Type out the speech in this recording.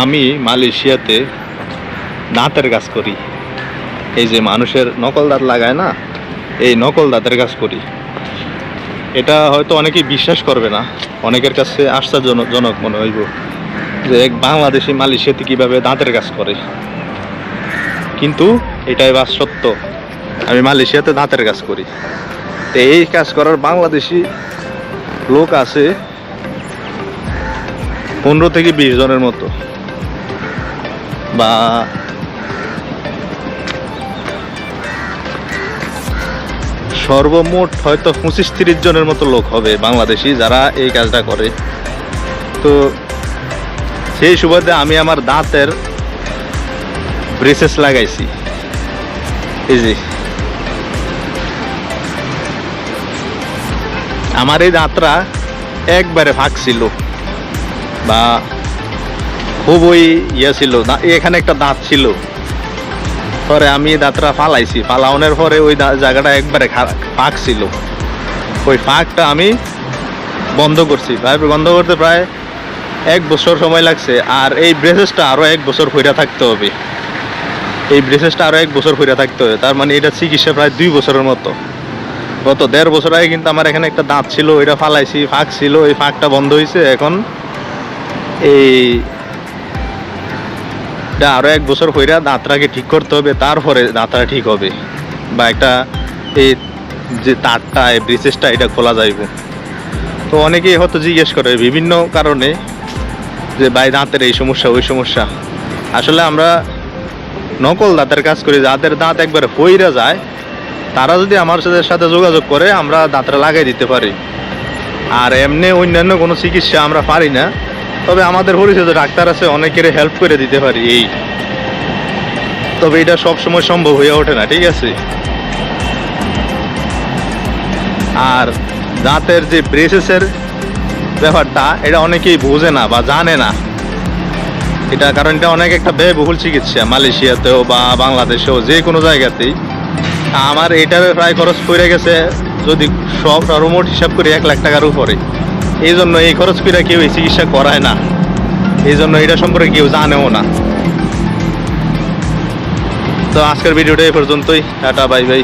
আমি মালয়েশিয়াতে দাঁতের কাজ করি। এই যে মানুষের নকল দাঁত লাগায় না, এই নকল দাঁতের কাজ করি। এটা হয়তো অনেকেই বিশ্বাস করবে না, অনেকের কাছে আশ্চর্যজনক জনক মনে হইব যে এক বাংলাদেশি মালয়েশিয়াতে কীভাবে দাঁতের কাজ করে। কিন্তু এটাই বা সত্য, আমি মালয়েশিয়াতে দাঁতের কাজ করি। তো এই কাজ করার বাংলাদেশি লোক আছে পনেরো থেকে বিশ জনের মতো। বা সর্বমোট হয়তো পঁচিশ তিরিশ জনের মতো লোক হবে বাংলাদেশি যারা এই কাজটা করে। তো সেই সুবাদে আমি আমার দাঁতের ব্রেসেস লাগাইছি। এই যে। আমার এই দাঁতরা একবারে ফাঁক ছিল বা খুবই ইয়ে ছিল এখানে একটা দাঁত ছিল। পরে আমি দাঁতটা ফালাইছি, ফালাওনের পরে ওই জায়গাটা একবারে ফাঁক ছিল। ওই ফাঁকটা আমি বন্ধ করছি। বন্ধ করতে প্রায় এক বছর সময় লাগছে, আর এই ব্রেসেসটা আরও এক বছর ফইরা থাকতে হবে। এই ব্রেসেসটা আরও এক বছর ফইরা থাকতে হবে, তার মানে এটা চিকিৎসা প্রায় দুই বছরের মতো। গত দেড় বছর আগে কিন্তু আমার এখানে একটা দাঁত ছিল, ওইটা ফালাইছি, ফাঁক ছিল, ওই ফাঁকটা বন্ধ হয়েছে এখন এই এটা আরও এক বছর হইরা দাঁতটাকে ঠিক করতে হবে, তারপরে দাঁতটা ঠিক হবে। বা একটা এই যে তারটা, এই ব্রিসেসটা এটা খোলা যাইব। তো অনেকেই হয়তো জিজ্ঞেস করে, বিভিন্ন কারণে যে ভাই দাঁতের এই সমস্যা, ওই সমস্যা। আসলে আমরা নকল দাঁতের কাজ করি, যাদের দাঁত একবারে পইরা যায়, তারা যদি আমার সাথে সাথে যোগাযোগ করে, আমরা দাঁতটা লাগাই দিতে পারি। আর এমনি অন্যান্য কোনো চিকিৎসা আমরা পারি না। তবে আমাদের পরিচিত ডাক্তার আছে, অনেকের হেল্প করে দিতে পারি এই। তবে এটা সব সময় সম্ভব হয়ে ওঠে না, ঠিক আছে? আর দাঁতের যে ব্রেসেসের ব্যাপারটা, এটা অনেকেই বোঝে না বা জানে না। এটা কারণ এটা অনেক একটা ব্যয়বহুল চিকিৎসা, মালয়েশিয়াতেও বা বাংলাদেশেও, যে কোনো জায়গাতেই। আমার এটার প্রায় খরচ পড়ে গেছে, যদি সব সর্বমোট হিসাব করি, এক লাখ টাকার উপরে। এই জন্য এই খরচ করে কেউ এই চিকিৎসা করায় না। এই জন্য এটা সম্পর্কে কেউ জানেও না। তো আজকের ভিডিওটা এই পর্যন্তই। Tata, bye bye.